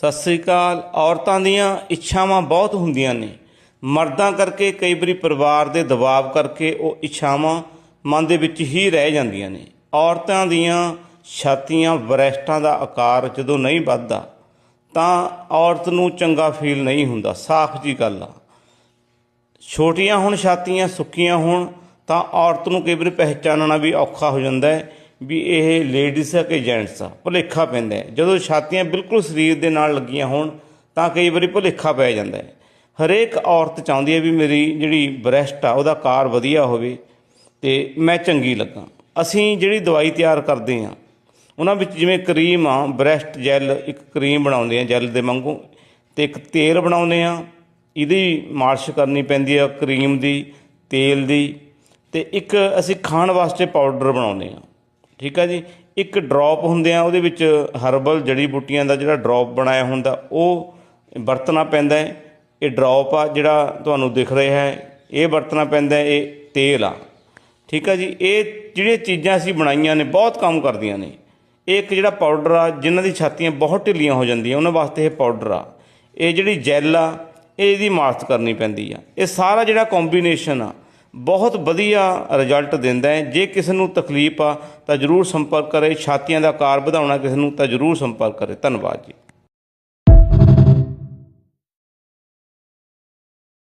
ਸਤਿ ਸ੍ਰੀ ਅਕਾਲ। ਔਰਤਾਂ ਦੀਆਂ ਇੱਛਾਵਾਂ ਬਹੁਤ ਹੁੰਦੀਆਂ ਨੇ। ਮਰਦਾਂ ਕਰਕੇ ਕਈ ਵਾਰੀ ਪਰਿਵਾਰ ਦੇ ਦਬਾਅ ਕਰਕੇ ਉਹ ਇੱਛਾਵਾਂ ਮਨ ਦੇ ਵਿੱਚ ਹੀ ਰਹਿ ਜਾਂਦੀਆਂ ਨੇ। ਔਰਤਾਂ ਦੀਆਂ ਛਾਤੀਆਂ ਬਰੈਸਟਾਂ ਦਾ ਆਕਾਰ ਜਦੋਂ ਨਹੀਂ ਵੱਧਦਾ, ਤਾਂ ਔਰਤ ਨੂੰ ਚੰਗਾ ਫੀਲ ਨਹੀਂ ਹੁੰਦਾ। ਸਾਫ਼ ਜੀ ਗੱਲ ਆ। ਛੋਟੀਆਂ ਹੁਣ, ਛਾਤੀਆਂ ਸੁੱਕੀਆਂ ਹੋਣ, ਤਾਂ ਔਰਤ ਨੂੰ ਕਈ ਵਾਰੀ ਪਹਿਚਾਨਣਾ ਵੀ ਔਖਾ ਹੋ ਜਾਂਦਾ ਹੈ। ਵੀ ਇਹ ਲੇਡੀਜ਼ ਆ ਕਿ ਜੈਂਟਸ ਆ? ਭੁਲੇਖਾ ਪੈਂਦਾ ਜਦੋਂ ਛਾਤੀਆਂ ਬਿਲਕੁਲ ਸਰੀਰ ਦੇ ਨਾਲ ਲੱਗੀਆਂ ਹੋਣ, ਤਾਂ ਕਈ ਵਾਰੀ ਭੁਲੇਖਾ ਪੈ ਜਾਂਦਾ ਹੈ। ਹਰੇਕ ਔਰਤ ਚਾਹੁੰਦੀ ਹੈ ਵੀ ਮੇਰੀ ਜਿਹੜੀ ਬ੍ਰੈਸਟ ਆ, ਉਹਦਾ ਕਾਰ ਵਧੀਆ ਹੋਵੇ ਤੇ ਮੈਂ ਚੰਗੀ ਲੱਗਾ। ਅਸੀਂ ਜਿਹੜੀ ਦਵਾਈ ਤਿਆਰ ਕਰਦੇ ਹਾਂ, ਉਹਨਾਂ ਵਿੱਚ ਜਿਵੇਂ ਕਰੀਮ ਆ ਬ੍ਰੈਸਟ ਜੈਲ ਇੱਕ ਕਰੀਮ ਬਣਾਉਂਦੇ ਆ ਜੈਲ ਦੇ ਵਾਂਗੂ ਤੇ ਇੱਕ ਤੇਲ ਬਣਾਉਂਦੇ ਆ ਇਹਦੀ ਮਾਲਿਸ਼ ਕਰਨੀ ਪੈਂਦੀ ਆ ਕਰੀਮ ਦੀ, ਤੇਲ ਦੀ ਤੇ ਇੱਕ ਅਸੀਂ ਖਾਣ ਵਾਸਤੇ ਪਾਊਡਰ ਬਣਾਉਂਦੇ ਆ ਠੀਕ ਆ ਜੀ? ਇੱਕ ਡ੍ਰੌਪ ਹੁੰਦੇ ਆ, ਉਹਦੇ ਵਿੱਚ ਹਰਬਲ ਜੜੀ ਬੂਟੀਆਂ ਦਾ ਜਿਹੜਾ ਡ੍ਰੌਪ ਬਣਾਇਆ ਹੁੰਦਾ, ਉਹ ਵਰਤਣਾ ਪੈਂਦਾ ਹੈ। ਇਹ ਡ੍ਰੌਪ ਆ ਜਿਹੜਾ ਤੁਹਾਨੂੰ ਦਿਖ ਰਿਹਾ ਹੈ, ਇਹ ਵਰਤਣਾ ਪੈਂਦਾ ਇਹ ਤੇਲ ਆ। ਠੀਕ ਆ ਜੀ? ਇਹ ਜਿਹੜੀਆਂ ਚੀਜ਼ਾਂ ਅਸੀਂ ਬਣਾਈਆਂ ਨੇ, ਬਹੁਤ ਕੰਮ ਕਰਦੀਆਂ ਨੇ। ਇਹ ਇੱਕ ਜਿਹੜਾ ਪਾਊਡਰ ਆ, ਜਿਨ੍ਹਾਂ ਦੀ ਛਾਤੀਆਂ ਬਹੁਤ ਢਿੱਲੀਆਂ ਹੋ ਜਾਂਦੀਆਂ, ਉਹਨਾਂ ਵਾਸਤੇ ਇਹ ਪਾਊਡਰ ਆ। ਇਹ ਜਿਹੜੀ ਜੈਲ ਆ, ਇਹ ਇਹਦੀ ਮਾਲਿਸ਼ ਕਰਨੀ ਪੈਂਦੀ ਆ। ਇਹ ਸਾਰਾ ਜਿਹੜਾ ਕੰਬੀਨੇਸ਼ਨ ਆ ਬਹੁਤ ਵਧੀਆ ਰਿਜ਼ਲਟ ਦਿੰਦਾ ਹੈ। ਜੇ ਕਿਸੇ ਨੂੰ ਤਕਲੀਫ ਆ ਤਾਂ ਜਰੂਰ ਸੰਪਰਕ ਕਰੇ। ਛਾਤੀਆਂ ਦਾ ਆਕਾਰ ਵਧਾਉਣਾ ਕਿਸੇ ਨੂੰ ਤਾਂ ਜਰੂਰ ਸੰਪਰਕ ਕਰੇ। ਧੰਨਵਾਦ ਜੀ।